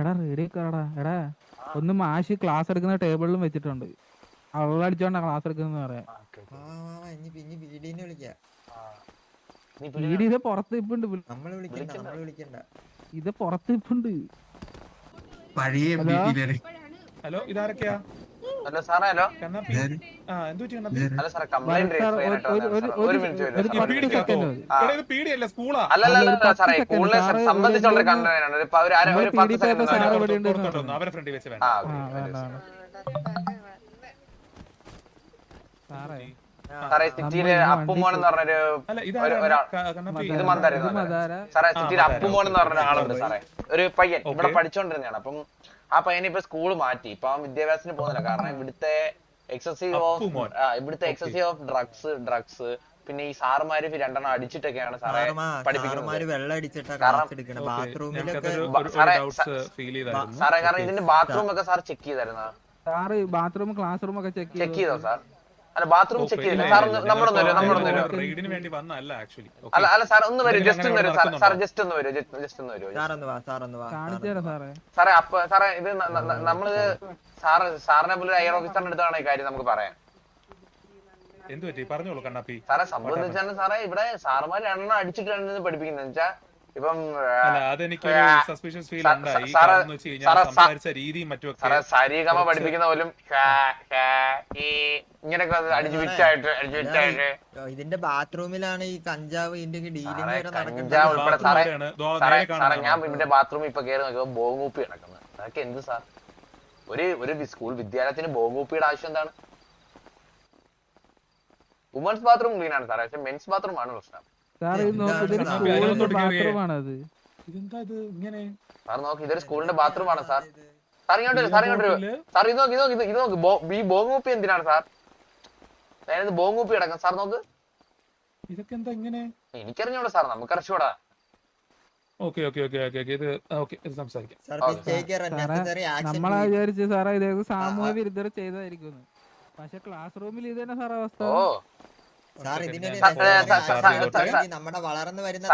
എടാ റേഡിയോ കാടാ എടാ ഒന്ന് മാഷ് ക്ലാസ് എടുക്കുന്ന ടേബിളിലും വെച്ചിട്ടുണ്ട്. അവളടിച്ചോണ്ടാ ക്ലാസ് എടുക്കുന്ന പറയാ. വീട് ഇത് പുറത്ത് ഇപ്പുണ്ട് ഇത് പുറത്ത് ഇപ്പുണ്ട്. ഹലോ ഇതാരൊക്കെയാ? ഹലോ സാറേ ഹലോ. പീടിയല്ല സ്കൂളാ? അല്ലല്ല സാറേ സാറ് സംബന്ധിച്ചുള്ള ഇവിടെ ഒരു പത്ത് സെക്കൻഡ് അവരെ ഫ്രണ്ടിൽ വെച്ച്. സാറേ. സാറേ സിറ്റിയിൽ നമ്മൾ അപ്പുമോൻ എന്ന് പറഞ്ഞൊരു ഇത്. മന്ദാര. സാറേ സിറ്റിയിലെ സിറ്റിയിൽ അപ്പുമോൻ എന്ന് പറഞ്ഞ ഒരാളുണ്ട് സാറേ. ഒരു പയ്യൻ. ഇവിടെ. പഠിച്ചോണ്ടിരുന്നതാണ്. അപ്പം ആ പയ്യനെ ഇപ്പൊ സ്കൂൾ മാറ്റി. ഇപ്പൊ അവൻ വിദ്യാഭ്യാസത്തിന് പോകുന്നില്ല. കാരണം ഇവിടുത്തെ എക്സസീവ് ഓഫ് ഇവിടുത്തെ എക്സസീവ് ഓഫ് ഡ്രഗ്സ് ഡ്രഗ്സ് പിന്നെ ഈ സാറുമാര് രണ്ടെണ്ണം അടിച്ചിട്ടൊക്കെയാണ് സാറേ പഠിപ്പിക്കുന്നത്. സാറേ, കാരണം ഇതിന്റെ ബാത്റൂം ഒക്കെ സാർ ചെക്ക് ചെയ്തായിരുന്നു? സാറ് ബാത്റൂം ക്ലാസ് റൂം ഒക്കെ ചെക്ക് ചെയ്തോ സാർ? അല്ല ബാത്റൂം ചെക്ക് ചെയ്തില്ല സാർ നമ്മളൊന്ന് വരും നമ്മളൊന്ന് വരും. വേണ്ടി വന്നല്ല ആക്ച്വലി അല്ല അല്ല സാർ ഒന്ന് വരും. ജസ്റ്റ് ഒന്ന് വരും സാർ? ജസ്റ്റ് ഒന്ന് വരും ജസ്റ്റ്. ഒന്ന് വരും സാറേ. സാറേ അപ്പൊ സാറേ ഇത് നമ്മൾ സാറ് സാറിനെ പോലെ എയർ ഓഫീസറിന്റെ അടുത്താണ് ഈ കാര്യം നമുക്ക് പറയാം എന്ത് പറ്റി പറഞ്ഞോളൂ കണ്ണാപ്പി. സാറേ സംബന്ധിച്ചാണ് സാറേ ഇവിടെ സാറുമാർ എണ്ണ അടിച്ചിട്ടാണ് പഠിപ്പിക്കുന്നത്. വെച്ചാ ഇപ്പം ആ, സസ്പീഷ്യസ് ഫീൽ ഉണ്ടായി. സംസാരിച്ച രീതിയും മറ്റുമൊക്കെ സരീഗമ പഠിപ്പിക്കുന്ന പോലും ഇങ്ങനെയൊക്കെ അടിച്ച് വിറ്റായിട്ട് അടിച്ച് വിറ്റായിട്ട് ഇതിന്റെ ബാത്റൂമിലാണ് ഈ കഞ്ചാവ് ഇതിന്റെ ഡീലിംഗ് കഞ്ചാവ് ഉൾപ്പെടെ സാറേ സാറേ ഞാൻ. ഇവിടെ ബാത്റൂമിൽ ഇപ്പൊ കയറി നോക്കിയപ്പോ ബോങ്ങൂപ്പി കിടക്കുന്നത് അതൊക്കെ എന്ത് സാർ? ഒരു ഒരു സ്കൂൾ വിദ്യാലയത്തിന് ബോങ്ങൂപ്പിയുടെ ആവശ്യം എന്താണ്? വുമൻസ് ബാത്റൂം ക്ലീൻ ആണ് സാറേ. പക്ഷെ മെൻസ് ബാത്റൂം ആണ് പ്രശ്നം. സാർ ഇത്? സ്കൂളിന്റെ അതിനകത്തോട്ട് ബാത്റൂം ഇതെന്താ ഇത് ഇങ്ങനെ? സാർ നോക്ക് ഇതൊരു സ്കൂളിന്റെ ബാത്റൂം ആണ് സാർ സാർ ഇങ്ങോട്ട് വരൂ, സാർ ഇങ്ങോട്ട് വരൂ. സാർ ഇത് നോക്ക് ഇത് നോക്ക് ഇത് നോക്ക്. ബോ- ഈ ബോങ്ങൂപ്പി എന്തിനാണ് സാർ? ബോങ്ങൂപ്പി കിടക്കാം സാർ നോക്ക്. ഇതൊക്കെ എന്താ ഇങ്ങനെ? എനിക്കറിഞ്ഞൂടാ sir നമുക്കറിച്ചൂടാ okay okay okay okay okay ഇത് ഓക്കെ ഇത് സംസാരിക്കാം. Sir okay. Mistake necessary action നമ്മളാ വിചാരിച്ചു സാറേ ഇതേത് സാമൂഹ്യ വിരുദ്ധർ ചെയ്തായിരിക്കും പക്ഷെ ക്ലാസ് റൂമിൽ ഇത് തന്നെ സാറേ അവസ്ഥ. Sir sir, sir, sir, sir, നമ്മുടെ വളർന്നു വരുന്ന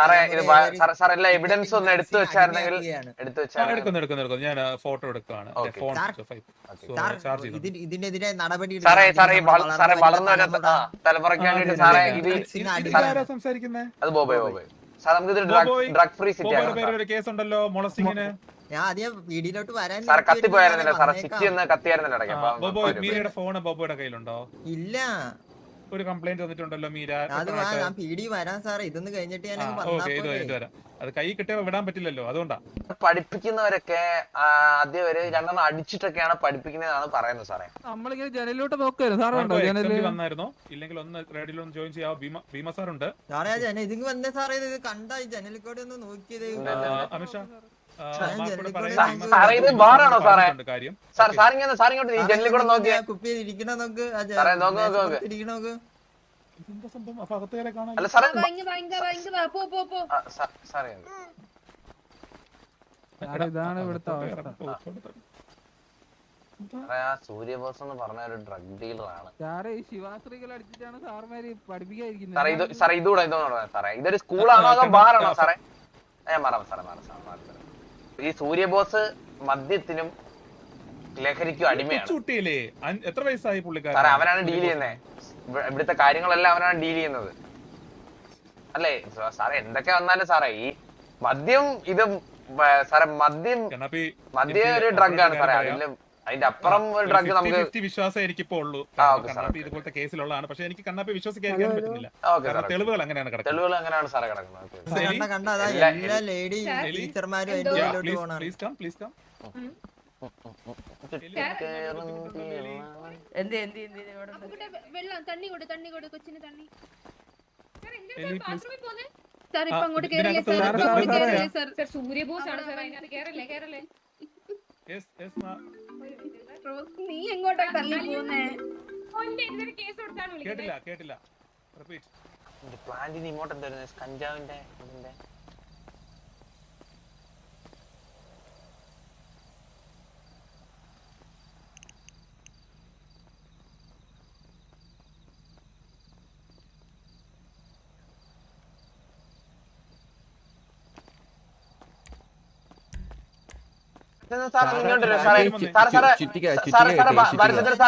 സാർ സാർ എല്ലാ എവിഡൻസ് ഒന്ന് എടുത്തു വെച്ചായിരുന്നെങ്കിൽ. എടുത്തു വെച്ചാൽ ഞാൻ ഫോട്ടോ എടുക്കുകയാണ്. ഫോൺ സാർ, സാർ ചാർജ് ഇതിനെതിരെ നടപടി സാറേ സാറേ സാറേ വളർന്നു വരുന്ന തലമുറയ്ക്ക് ആ, സാറേ ഇത് അതെ. ബോബേ ബോബേ. സാർ നമുക്ക് drug drug free city case ഉണ്ടല്ലോ മൊളസ്റ്റിങ്ങിന് ഞാൻ ആദ്യം വീടിലോട്ട് വരാൻ സാർ നിർത്തി കത്തിപ്പോയായിരുന്നില്ല സാറേ. സിറ്റി ഒന്ന് കത്തിയായിരുന്നില്ല ഫോൺ ബോബോയുടെ കയ്യിലുണ്ടോ? ഇല്ല. ഒരു കംപ്ലൈന്റ് വന്നിട്ടുണ്ടല്ലോ മീര വരാൻ സാറേ. ഇതൊന്ന് കഴിഞ്ഞിട്ട് ഞാൻ വരാം, അത് കൈ കിട്ടിയ വിടാൻ പറ്റില്ലല്ലോ അതുകൊണ്ടാ. പഠിപ്പിക്കുന്നവരൊക്കെ ആദ്യം ഒരു രണ്ടെണ്ണം അടിച്ചിട്ടൊക്കെയാണ് പഠിപ്പിക്കുന്നതാണ് പറയുന്നത് സാറേ. നമ്മളിങ്ങനെ ജനലിലോട്ട് നോക്കുവായിരുന്നു. വന്നായിരുന്നോ. ഇല്ലെങ്കിൽ ഒന്ന് റേഡിയോ ഒന്ന് ജോയിൻ ചെയ്യാ ഭീമ ഭീമ സാറുണ്ട്. സാറേ ജന ഇതിങ്ങ് വന്നേ സാറേ ഇത് കണ്ട ഈ ജനലിൽ കൂടെ ഒന്ന് നോക്കിയത്. അമിഷ. സാറേ ഇത് ബാറാണോ സാർ ഈ ജനലിൽ കൂടെ നോക്കിയേ? കുപ്പിയിൽ ഇരിക്കണ നോക്ക് നോക്ക്, നോക്ക്, നോക്ക്. ഇരിക്കണ നോക്ക് അല്ല ഇതാണ് ഇവിടുത്തെ അവസ്ഥ. സാറേ ആ സൂര്യബോസ് എന്ന് പറഞ്ഞ ഒരു ഡ്രഗ് ഡീലറാണ് ഇത് ഇതുകൂടെ ഇതോടെ സാറേ? ഇതൊരു സ്കൂളാണോ അതോ ബാറാണോ സാറേ? ഞാൻ മാറാം സാറേ മാറാം സാറേ മാറാം. സാറേ ഈ സൂര്യബോസ് മദ്യത്തിനും ലഹരിക്കും അടിമയാണ്. എത്ര വയസ്സായി പുള്ളിക്കാരൻ? അവനാണ് ഡീൽ ചെയ്യുന്നത് ഇവിടുത്തെ കാര്യങ്ങളെല്ലാം അവനാണ് ഡീൽ ചെയ്യുന്നത്. അല്ലേ? സാറേ എന്തൊക്കെ വന്നാലും സാറേ ഈ മദ്യം ഇത് സാറേ മദ്യം മദ്യം ഒരു ഡ്രഗ് ആണ് സാറേ. അതിൽ അതിന്റെ അപ്പുറം ഒരു ഡ്രഗ് നമുക്ക് വിശ്വാസമായിരിക്കും വിശ്വാസം എനിക്കിപ്പോ ഉള്ളൂ കണ്ണാപ്പി സാർ. ഇതുപോലത്തെ കേസിലുള്ളതാണ്. പക്ഷെ എനിക്ക് കണ്ണാപ്പി വിശ്വസിക്കാൻ പറ്റുന്നില്ല. തെളിവുകൾ അങ്ങനെയാണ് തെളിവുകൾ എങ്ങനെയാണ് സാറേ കിടക്കുന്നത്. സാർ ഇപ്പൊ അങ്ങോട്ട് കേറില്ലേ സാർ സൂര്യബോസ് ആണ് സർ അതിനകത്ത് കേറല്ലേ കേറല്ലേ? Yes, yes, ma'am. റോസ്, നീ എങ്ങോട്ടാ തള്ളി പോകുന്നേ കേട്ടില്ല കേട്ടില്ല. റിപ്പീറ്റ് പ്ലാന്റിന് ഇങ്ങോട്ട് എന്തായിരുന്നു? കഞ്ചാവിന്റെ ഇതിന്റെ സാർ ഇങ്ങോട്ട് വരൂ, സാറേ സാർ സാറേ സാറേ സാറേ ഭരതേന്ദ്ര സാറ്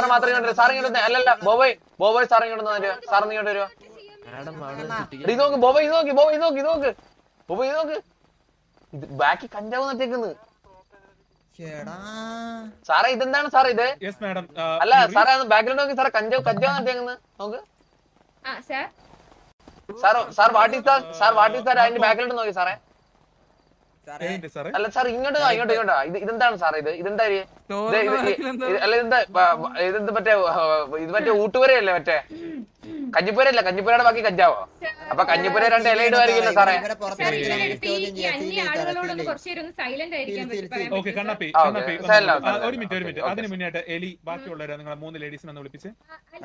മാത്രം ഇങ്ങോട്ട്. സാർ അല്ലല്ല ബോബോയ് ബോബോയ് സാർ ഇങ്ങോട്ട് വന്നേ സാർ ഇങ്ങോട്ട് വരുമോ ഇത് നോക്ക് ബോബോയ് ഇത് നോക്ക് ബോബോയ് ഇത് നോക്ക് ഇത് നോക്ക് ബോബോയ് ഇത് നോക്ക് ഇത് ബാക്കി കഞ്ചാവ് നട്ടേക്കുന്നു സാറേ ഇതെന്താണ് സാറേ ഇത് മാഡം അല്ല സാറേ ബാക്കിലോട്ട് നോക്കി സാറേ കഞ്ചാവ് കഞ്ചാവ് നട്ടേക്കുന്നു നോക്ക് ആ sir sir sir what is sir what is sir അതിന്റെ ബാക്കിലോട്ട് നോക്കി സാറേ അല്ല സാർ ഇങ്ങോട്ട് ഇങ്ങോട്ട് ഇങ്ങോട്ട്. ഇത് ഇതെന്താണ് സാർ ഇത്? ഇതെന്താ അല്ല ഇതെന്താ? ഇതെന്ത് മറ്റേ ഇത് മറ്റേ ഊട്ടുപുരയല്ലേ മറ്റേ? കഞ്ഞിപ്പുരയല്ല കഞ്ഞിപ്പുരയുടെ ബാക്കി കഞ്ചാവോ? അപ്പൊ കഞ്ഞിപ്പുര രണ്ട് ഇല ഇടുമായിരിക്കില്ല സാറേ ഒരു മിനിറ്റ് ഒരു മിനിറ്റ്. ഓക്കേ. അതിന് മുന്നേറ്റ് എലി ബാക്കിയുള്ളവരെ നിങ്ങളെ മൂന്ന് ലേഡീസിനെ ഒന്ന് വിളിപ്പിച്ച്.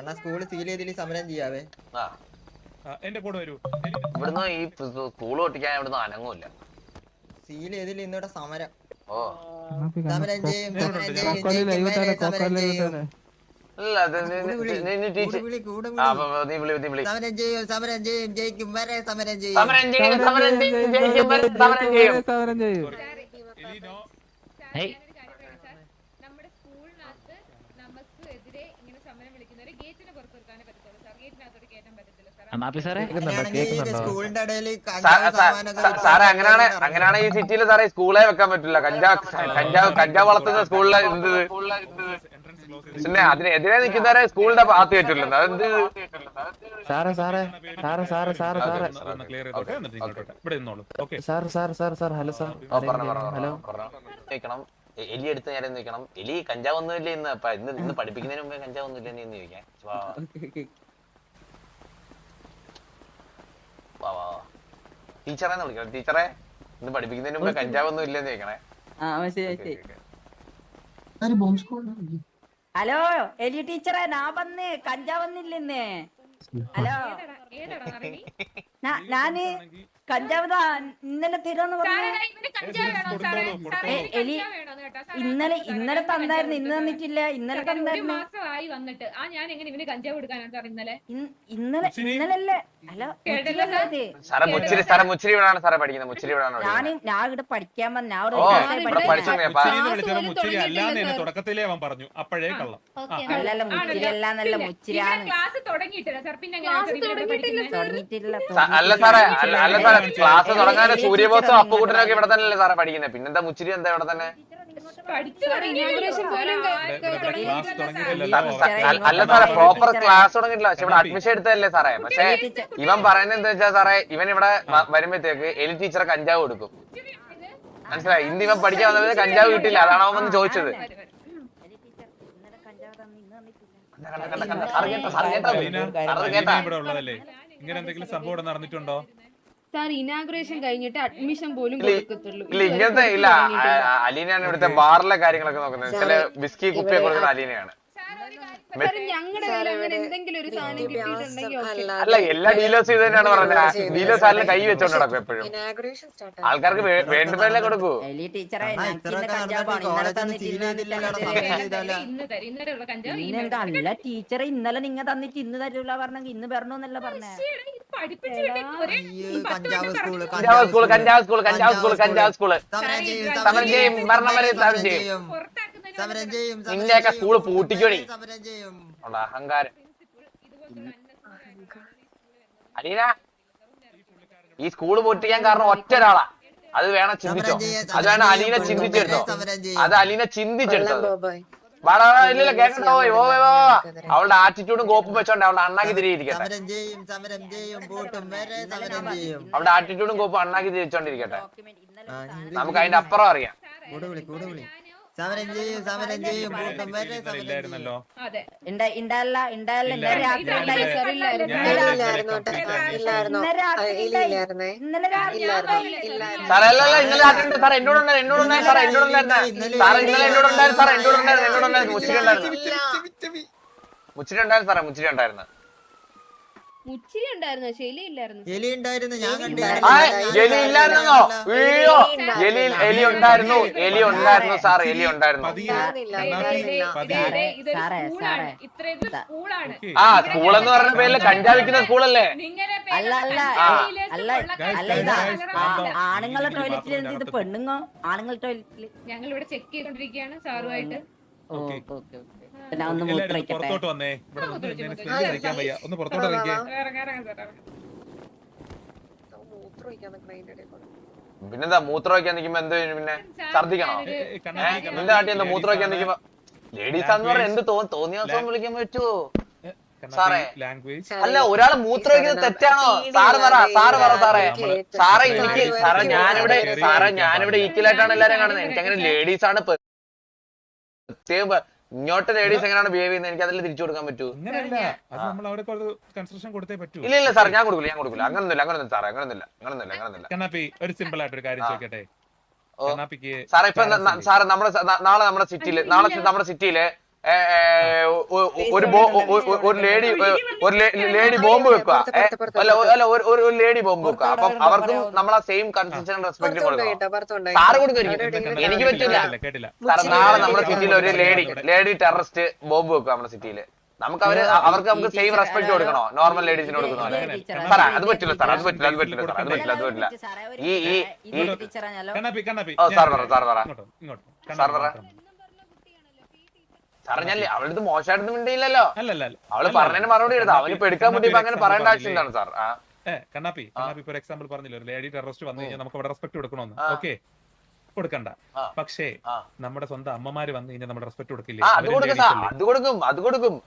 എന്നാ സ്കൂൾ സീൽ ചെയ്തില്ല സമരം ചെയ്യാവേ. എന്റെ കൂടെ വരൂ. ഇവിടുന്ന് ഈ സ്കൂൾ ഒട്ടിക്കാൻ ഇവിടുന്ന് അനങ്ങൂല സീൽ ചെയ്തില്ല ഇന്നിവിടെ സമരം? സമരം. ചെയ്യും? സമരം ചെയ്യും? കോക്കോലി ജയിക്കും ലൈവ് വരെ ഇട്ടാലേ, സമരം ചെയ്യും സമരം ചെയ്യും? സമരം ചെയ്യും? ജയിക്കും വരെ സമരം ചെയ്യും. സമരം ചെയ്യും? സമരം ചെയ്യും ചെയ്യും, ജയിക്കും വരെ സമരം ചെയ്യും സമരം ചെയ്യും എലി നോ സാർ, ഞാനൊരു കാര്യം പറയാം, സാർ. നമ്മുടെ സ്കൂളിനകത്ത് നമുക്ക് എതിരെ ഇങ്ങനെ സമരം വിളിക്കുന്നവരെ ഗേറ്റിന് പുറത്ത് നിർത്താനേ പറ്റത്തുള്ളൂ സാർ ഗേറ്റിനകത്തോട്ട് കയറ്റാൻ പറ്റത്തില്ല സാർ മാപ്പി സാറേ അങ്ങനെയാണെങ്കിൽ ഈ സ്കൂളിന്റെ ഇടയിൽ സാ- സാ- സാ- സാറേ അങ്ങനെയാണ് അങ്ങനെയാണ് ഈ സിറ്റിയിൽ സാറേ സ്കൂളേ വെക്കാൻ പറ്റില്ല കഞ്ചാവ് കഞ്ചാവ് കഞ്ചാവ് വളർത്തുന്ന സ്കൂളിലെ എന്ത് പിന്നെ അതിനെതിരെ നിൽക്കുന്നവരെ സ്കൂളിന്റെ ഭാഗത്ത് പറ്റില്ല അതെന്ത് സാറേ സാറേ സാറേ സാറേ സാറേ സാറേ sir sir sir sir hello sir ഓ പറഞ്ഞു പറഞ്ഞു ഹലോ കേൾക്കണം എലി എടുത്ത് നേരം നിൽക്കണം എലി കഞ്ചാവ് ഒന്നും ഇല്ല ഇന്ന് ഇന്ന് ഇന്ന് പഠിപ്പിക്കുന്നതിന് മുമ്പേ കഞ്ചാവ് ഒന്നും എന്ന് ഇന്ന് ചോദിക്കാൻ വാ, വാ വാ വാ ടീച്ചറെ വിളിക്കണം. ടീച്ചറെ ഇന്ന് പഠിപ്പിക്കുന്നതിന് മുമ്പ് കഞ്ചാവൊന്നും ഇല്ലെന്ന് ചോദിക്കണേ. ഹലോ എലി ടീച്ചറെ ഞാൻ വന്ന് കഞ്ചാവ് വന്നില്ലെന്ന് ഹലോ. ഞാൻ കഞ്ചാവ് ദാ ഇന്നലെ തരാന്ന് പറഞ്ഞു ഇന്നലെ ഇന്നലെ തന്നായിരുന്നു ഇന്ന് തന്നിട്ടില്ല ഇന്നലെ തന്നായിരുന്നു മാസമായി വന്നിട്ട്. ആ ഞാൻ എങ്ങനെ ഇവന് കഞ്ചാവ് കൊടുക്കാനാണ് സാർ ഇന്നലെ? ഇന്നലെ. അല്ലേ? സാറേ? മുച്ചിരി സാറേ മുച്ചിരി ഇവിടാണ് സാറേ? പഠിക്കുന്നത് മുച്ചിരി ഇവിടാണ് ഞാൻ ഞാൻ ഇവിടെ പഠിക്കാൻ വന്ന ഞാൻ. തുടക്കത്തിലേ അവൻ പറഞ്ഞു. അപ്പോഴേ കള്ളം. അല്ലല്ല മുച്ചിരി അല്ല നല്ല പിന്നെ മുച്ചിരിയാണ് ക്ലാസ് തുടങ്ങിയിട്ടില്ല സാർ പിന്നെ അല്ല സാറേ അല്ല അല്ല സാറേ ക്ലാസ് തുടങ്ങാൻ സൂര്യബോസും അപ്പുകൂട്ടനൊക്കെ ഇവിടെ തന്നെയല്ലേ സാറേ പഠിക്കുന്നത്? പിന്നെന്താ മുച്ചിരി എന്താ ഇവിടെ തന്നെ? അല്ല- സാറേ പ്രോപ്പർ ക്ലാസ് തുടങ്ങിയിട്ടില്ല. പക്ഷെ ഇവിടെ അഡ്മിഷൻ എടുത്തതല്ലേ സാറേ? പക്ഷെ ഇവൻ പറയുന്നത് എന്താ വെച്ചാ സാറേ ഇവൻ ഇവിടെ വരുമ്പോഴത്തേക്ക് എലി ടീച്ചറെ കഞ്ചാവ് കൊടുക്കും. മനസ്സിലായി? ഇന്ന് ഇവൻ പഠിക്കാൻ വന്നത് കഞ്ചാവ് കിട്ടില്ല അതാണ് അവൻ വന്ന് ചോദിച്ചത്. തന്നു ഇങ്ങനെ എന്തെങ്കിലും സംഭവം ഇവിടെ നടന്നിട്ടുണ്ടോ? സാർ ഇനാഗ്രേഷൻ കഴിഞ്ഞിട്ട് അഡ്മിഷൻ പോലും ഇല്ല, കൊടുക്കത്തുള്ളൂ. ഇല്ല ഇങ്ങനത്തെ ഇല്ല. അലീനയാണ് ഇവിടുത്തെ ബാറിലെ കാര്യങ്ങളൊക്കെ നോക്കുന്നത്. ചില ബിസ്കി കുപ്പിയൊക്കെ കൊടുക്കുന്ന അലീനയാണ്. അല്ല എല്ലാ ഡീലേഴ്സ് ഇത് തന്നെയാണ് പറഞ്ഞത് ഡീലേഴ്സ് ആരിലും കൈ വെച്ചോണ്ട് നടക്കും എപ്പോഴും. ആൾക്കാർക്ക് വേ- കൊടുക്കൂ. അല്ല ടീച്ചറെ ഇന്നലെ നിങ്ങ തന്നിട്ട് ഇന്ന് തരൂല പറഞ്ഞെങ്കിൽ ഇന്ന് വരണമെന്നല്ല പറഞ്ഞേ. കഞ്ചാവ് സ്കൂൾ. കഞ്ചാവ് സ്കൂൾ കഞ്ചാവ് സ്കൂൾ കഞ്ചാവ് സ്കൂൾ. സമരം ചെയ്യും സമരം ചെയ്യും, മരണം വരെ സമരം ചെയ്യും. സമരം ചെയ്യും നിന്റെയൊക്കെ സ്കൂൾ കൂട്ടും പൂട്ടിക്കോടി. സമരം ചെയ്യും അഹങ്കാരം. അലീന ഈ സ്കൂൾ പൂട്ടിക്കാൻ കാരണം ഒറ്റ ഒരാളാ. അത് വേണം ചിന്തിച്ചോ? അത് വേണം അലീന ചിന്തിച്ചെടുത്തോ? അത് അലീന ചിന്തിച്ചെടുത്തോ വാടാ, കേട്ടോ ഇല്ലില്ല പോയി ഓ ഓ. അവളുടെ ആറ്റിറ്റ്യൂഡും കോപ്പും വെച്ചോണ്ട് അവളുടെ അണ്ണാക്കി തിരിയിരിക്കട്ടെ അവളുടെ ആറ്റിറ്റ്യൂഡും കോപ്പും അണ്ണാക്കി തിരിച്ചോണ്ടിരിക്കട്ടെ നമുക്ക് അതിന്റെ അപ്പുറം അറിയാം. കൂടെ കൂടെ വിളി. സമരം ചെയ്യും സമരം ചെയ്യും കൂട്ടം വരെ സമരം ചെയ്യും. ഇല്ലായിരുന്നല്ലോ. അതെ. ഇണ്ട- ഇണ്ടല്ല ഇണ്ടല്ല ഇല്ല. ഇന്നലെ രാത്രി ഞാൻ ഉണ്ടായി ഇന്നലെ- സാർ ഇല്ലായിരുന്നു. ഞാൻ ഇന്നലെ ഇന്നലെ ഇല്ലായിരുന്നു complete കേട്ടോ. ആക്കി. ഇന്നലെ രാത്രി ഉണ്ടായി. ഇന്നലെ രാത്രി ഉണ്ടായി. സാറേ അല്ല അല്ല ഇന്നലെ ആറ്റിട്ടുണ്ട് സാറേ എന്നോട് ഉണ്ടായിരുന്നു എന്നോട് ഉണ്ടായിരുന്നു സാറേ എന്നോട് ഉണ്ടായിരുന്നു. സാറേ ഇന്നലെ എന്നോട് ഉണ്ടായിരുന്നു സാറേ എന്നോട് ഉണ്ടായിരുന്നു എന്നോട് ഉണ്ടായിരുന്നു മുച്ചിരി ഉണ്ടായിരുന്നു. മുച്ചിരി ഉണ്ടായിരുന്നു സാറേ മുച്ചിരി ഉണ്ടായിരുന്നു. ഉണ്ടായിരുന്നോ ഇല്ലായിരുന്നു. എലി ഉണ്ടായിരുന്നു ഞാൻ ആ എലി ഇല്ലായിരുന്നോ? എലി എലി ഉണ്ടായിരുന്നു എലി ഉണ്ടായിരുന്നു സാർ എലി ഉണ്ടായിരുന്നു. പതിയെ സാറേ, സാറേ. ആ സ്കൂൾ എന്ന് പറഞ്ഞ പേരിൽ കഞ്ചാവിക്കുന്ന സ്കൂളല്ലേ അല്ല? അല്ല ആ. അല്ല അല്ല guys, ആ- ആണുങ്ങളുടെ ടോയ്ലറ്റിൽ എന്ത് ഇത് പെണ്ണുങ്ങോ? ആണുങ്ങളുടെ ടോയ്ലറ്റിൽ ഞങ്ങൾ ഇവിടെ ചെക്ക് ചെയ്തോണ്ടിരിക്കുകയാണ് സാറുമായിട്ട്. ഓക്കേ. Okay okay. ഞാൻ ഒന്ന് എല്ലാവരും മൂത്രയ്ക്കട്ടെ പുറത്തോട്ട് വന്നേ. ഇവിടെ ആ, നിന്ന് മൂത്രമൊഴിച്ച് ഇങ്ങനെ മൂത്രമൊഴിച്ച്. സ്റ്റേജിൽ ഇരിക്കാൻ വയ്യ. ഒന്ന് പുറത്തോട്ട് ഒഴിക്കാൻ ഇറങ്ങാം ഇറങ്ങാം സാർ ഇറങ്ങാം. പിന്നെന്താ മൂത്രം വയ്ക്കാൻ നിൽക്കുമ്പോ എന്ത് ചെയ്യും പിന്നെ? ഛർദിക്കണോ ഏ, നിന്റെ നാട്ടിൽ എന്താ മൂത്രം വയ്ക്കാൻ നിൽക്കുമ്പോ? ലേഡീസ് ആന്ന് പറഞ്ഞ എന്ത് തോന്നി തോന്നിയ ദിവസം വിളിക്കാൻ പറ്റുമോ സാറേ. ലാംഗ്വേജ് അല്ല ഒരാൾ മൂത്രം വയ്ക്കുന്നത് തെറ്റാണോ? സാറ് പറ സാറ് പറ സാറേ. സാറേ. എനിക്ക് സാറേ ഞാനിവിടെ സാറേ ഞാനിവിടെ ഈക്വലായിട്ടാണ് എല്ലാരും കാണുന്നത്. എനിക്ക് അങ്ങനെ ലേഡീസ് ആണ് പ്ര- പ്രത്യേകം പ- ഇങ്ങോട്ട് ലേഡീസ് എങ്ങനെയാണ് ബിഹേവ് ചെയ്യുന്നത്? എനിക്ക് അതിൽ തിരിച്ചു കൊടുക്കാൻ പറ്റൂ. അങ്ങനെയല്ല അത് നമ്മൾ അവിടെ കൺസ്ട്രക്ഷൻ കൊടുത്തേ പറ്റൂ. ഇല്ല ഇല്ല സാർ ഞാൻ കൊടുക്കില്ല ഞാൻ കൊടുക്കില്ല. അങ്ങനൊന്നുമില്ല അങ്ങനൊന്നും സാറേ അങ്ങനൊന്നുമില്ല അങ്ങനൊന്നുമില്ല അങ്ങനൊന്നുമില്ല. കണ്ണാപ്പി ഒരു സിമ്പിൾ ആയിട്ടൊരു കാര്യം ചോദിക്കട്ടെ. സാറേ ഇപ്പൊ സാറേ നമ്മുടെ നാളെ നമ്മുടെ സിറ്റിയിൽ നാളെ നമ്മുടെ സിറ്റിയിൽ ഒരു ലേഡി ഒരു ലേഡി ബോംബ് വെക്കുക. അല്ല അല്ല ഒരു- ഒരു ലേഡി ബോംബ് വെക്കുക. അപ്പൊ അവർക്കും നമ്മൾ ആ സെയിം കൺസിസ്റ്റന്റ് റെസ്പെക്ട് കൊടുക്കണം. സാറ് കൊടുക്കുമായിരിക്കും എനിക്ക് പറ്റില്ല. സാറേ നാളെ നമ്മുടെ സിറ്റിയിൽ ഒരു ലേഡി ലേഡി ടെററിസ്റ്റ് ബോംബ് വെക്കുക നമ്മുടെ സിറ്റിയിൽ നമുക്ക് അവർ അവർക്ക് നമുക്ക് സെയിം റെസ്പെക്ട് കൊടുക്കണോ? നോർമൽ ലേഡീസിന് കൊടുക്കുന്ന പോലെ സാറേ അത് പറ്റില്ല സാർ അത് പറ്റില്ല അത് പറ്റില്ല സാർ അത് പറ്റില്ല അത് പറ്റില്ല. ഈ- ഈ- ഓ, സാർ പറ, സാർ പറ. സാർ പറ. മാത്രം. സാറേ ഞാൻ അവളടുത്ത് മോശമായിട്ടൊന്നും മിണ്ടിയില്ലല്ലോ. അവൾ പറഞ്ഞതിന് മറുപടി എടുത്തു? അവന് കണ്ണാപ്പി- പെടുക്കാൻ പറ്റി അങ്ങനെ പറയേണ്ട ആവശ്യം? എന്താണ് സാർ. കണ്ണാപ്പി കണ്ണാപ്പി ഒരു എക്സാമ്പിൾ പറഞ്ഞില്ല? ഒരു ലേഡി ടെററിസ്റ്റ് വന്നു കഴിഞ്ഞാൽ നമുക്ക് അവിടെ റെസ്പെക്ട് കൊടുക്കണമെന്ന്. ഓക്കെ. കൊടുക്കണ്ട. പക്ഷേ. നമ്മുടെ സ്വന്തം അമ്മമാര് വന്നു കഴിഞ്ഞാൽ നമ്മുടെ റെസ്പെക്ട് കൊടുക്കില്ല? അത് കൊടുക്കും? അത് കൊടുക്കും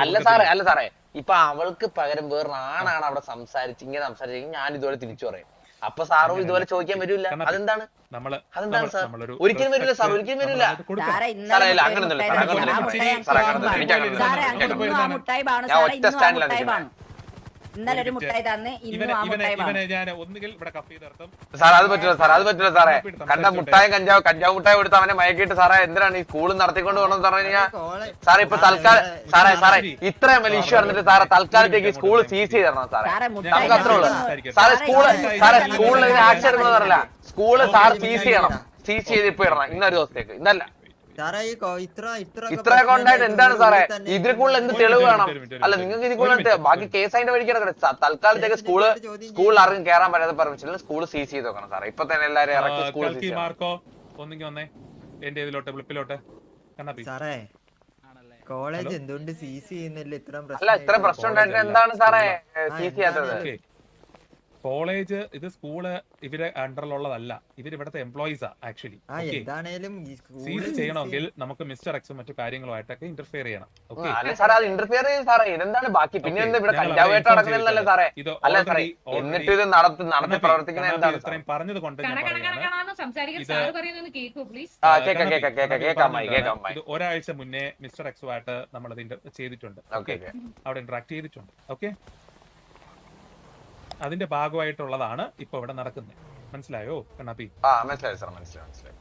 അല്ല സാറേ. അല്ല സാറേ. ഇപ്പൊ അവൾക്ക് പകരം വേറെ ആണാണ് അവിടെ സംസാരിച്ച് ഇങ്ങനെ സംസാരിച്ചെങ്കിൽ ഞാൻ ഇതുപോലെ തിരിച്ചു പറയും. അപ്പൊ സാറും ഇതുപോലെ ചോദിക്കാൻ വരില്ല അതെന്താണ് അതെന്താണ് സാർ? ഒരിക്കലും വരില്ല സാർ, ഒരിക്കലും വരില്ല. നമ്മളങ്ങോട്ട് കൊടുക്കണം. സാറേ സാറേ, ഇന്നലെ ഇല്ല, മുട്ടായി സാറേ, തന്നു. ആ അങ്ങനൊന്നുമില്ല. ഞാൻ അങ്ങനൊന്നുമില്ല, എനിക്ക് വാങ്ങും. സാറേ അങ്ങനൊന്നുമില്ല. അങ്ങ് ഇന്നും ആ മുട്ടായി വേണം ഞാൻ സാറേ ഒറ്റ സ്റ്റാൻഡിലാണ് ഇന്നലെ ഒരു മുട്ടായി തന്ന് ഇന്നും ആ മുട്ടായി ഇവനെ ഞാൻ ഒന്നുകിൽ ഇവിടെ കഫ് ചെയ്ത് സാർ അത് പറ്റില്ല സാർ അത് പറ്റില്ല സാറേ. കണ്ട മുട്ടായും കഞ്ചാവ് കഞ്ചാവ് മുട്ടായി കൊടുത്ത് അവനെ മയക്കിയിട്ട് സാറേ എന്തിനാണ് ഈ സ്കൂൾ നടത്തിക്കൊണ്ട് പോകണമെന്ന് പറഞ്ഞു കഴിഞ്ഞാൽ സാറേ ഇപ്പൊ തൽക്കാലം സാറേ സാറേ ഇത്രയും വലിയ ഇഷ്യൂ നടന്നിട്ട് സാറേ തൽക്കാലത്തേക്ക് സ്കൂൾ സീസ് ചെയ്ത് തരണം സാറേ. സാറേ മുട്ടായി നമുക്ക് അത്രേ ഉള്ളൂ. സാറേ സ്കൂൾ സാറേ സ്കൂളിൽ ആക്ഷൻ എടുക്കുന്നത് പറഞ്ഞില്ല സ്കൂൾ സാർ സീസ് ചെയ്യണം. സീസ് ചെയ്ത് ഇപ്പൊ ഇടണം. ഇന്നൊരു ദിവസത്തേക്ക്. ഇന്നല്ല. ഇത്ര ഉണ്ടായിട്ട് എന്താണ് സാറേ? ഇതിൽ കൂടുതൽ എന്ത് തെളിവ് വേണം? അല്ല നിങ്ങൾക്ക് ഇതിൽ കൂടുതൽ ബാക്കി കേസ് അതിന്റെ വഴിക്ക് കിടക്കട്ടെ തൽക്കാലത്തേക്ക് സ്കൂൾ സ്കൂളിൽ ആർക്കും കേറാൻ പറ്റാത്ത പെർമിഷൻ സ്കൂൾ സീസ് ചെയ്ത് നോക്കണം സാറേ. ഇപ്പൊ തന്നെ എല്ലാരും ഇറക്കി സ്കൂൾ സീസ് മാർക്കോ ഒന്നെങ്കിൽ വന്നേ. എന്റെ ഇതിലോട്ട് ബ്ലിപ്പിലോട്ട് കണ്ണാപ്പി സാറേ കോളേജ് എന്തുകൊണ്ട് സി സി ചെയ്യുന്നില്ല? ഇത്ര അല്ല ഇത്ര പ്രശ്നം ഉണ്ടായിട്ട് എന്താണ് സാറേ സീസ് ചെയ്യാത്തത്? ഓക്കെ. കോളേജ് ഇത് സ്കൂൾ ഇവരെ അണ്ടറിലുള്ളതല്ല. ഇവർ ഇവിടുത്തെ എംപ്ലോയീസാ ആക്ച്വലി ആ ഓക്കെ എന്താണേലും ഈ സ്കൂളിൽ സീസ് ചെയ്യണമെങ്കിൽ നമുക്ക് മിസ്റ്റർ എക്സും മറ്റു കാര്യങ്ങളുമായിട്ടൊക്കെ ഇന്റർഫിയർ ചെയ്യണം. ഓക്കെ അല്ല സാറേ അത് ഇന്റർഫിയർ ചെയ്ത് സാറേ. ഇതെന്താണ് ബാക്കി? പിന്നെ എന്താ ഇവിടെ ഞങ്ങൾ കഞ്ചാവായിട്ട് inform നടക്കുന്നില്ലല്ലേ സാറേ? ഇത് അല്ല സാറേ എന്നിട്ട് ഇത് നടത്തി നടത്തി പ്രവർത്തിക്കുന്നത് എന്താണ്? ഇത്രയും പറഞ്ഞത് കൊണ്ട് ഇത് ഒരാഴ്ച മുന്നേ മിസ്റ്റർ എക്സുമായിട്ട് നമ്മൾ ഇത് ചെയ്തിട്ടുണ്ട്. അവിടെ ഇന്ററാക്ട് ചെയ്തിട്ടുണ്ട്. ഓക്കെ അതിന്റെ ഭാഗമായിട്ടുള്ളതാണ് ഇപ്പൊ ഇവിടെ നടക്കുന്നത് മനസ്സിലായോ കണ്ണാപ്പി? ആ മനസ്സിലായി സാർ മനസ്സിലായി മനസ്സിലായി.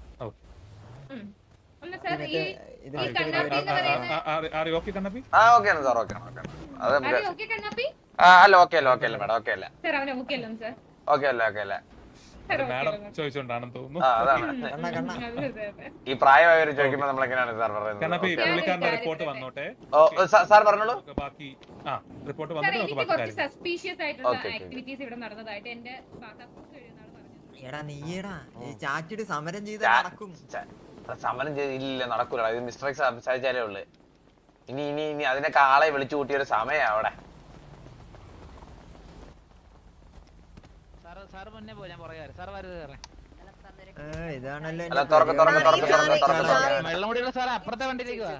ഓക്കെ കണ്ണാപ്പി? ആ ഓക്കെ ആണ് സാർ ഓക്കെ ആണ് ഓക്കെ ആണ്. അത് നമുക്ക് ആ അല്ല ഓക്കെ അല്ല ഓക്കെ അല്ല മാഡം ഓക്കെ അല്ല. ഓക്കെ അല്ല ഓക്കെ അല്ല. മാഡം ചോദിച്ചോണ്ടാണെന്ന് തോന്നുന്നു. ഈ പ്രായമായവർ ചോദിക്കുമ്പോ നമ്മൾ എങ്ങനെയാണ് സാർ പറയുന്നത്. റിപ്പോർട്ട് വന്നോട്ടെ. സാർ- പറഞ്ഞോളൂ. ബാക്കി ആ റിപ്പോർട്ട് വന്നിട്ട് സസ്പീഷ്യസ് ആയിട്ടുള്ള. ആക്ടിവിറ്റീസ് ഇവിടെ നടന്നതായിട്ട് എന്റെ എടാ നീയടാ. ചാറ്റിട്ട് സമരം ചെയ്ത് നടക്കും. സമരം ചെയ്തില്ല നടക്കൂല ഇത് മിസ്റ്റർ എക്സ് സംസാരിച്ചാലേ ഉള്ളു. ഇനി ഇനി ഇനി അതിനൊക്കെ ആളെ വിളിച്ചു കൂട്ടിയ ഒരു സമയം അവിടെ. ഇതാണല്ലോ തുറക്ക് തുറക്ക് തുറക്ക് തുറക്ക് തുറക്ക് വെള്ളം വെള്ളം കൂടിയുള്ള സാറേ അപ്പുറത്തെ വണ്ടിയിലേക്ക് വാ.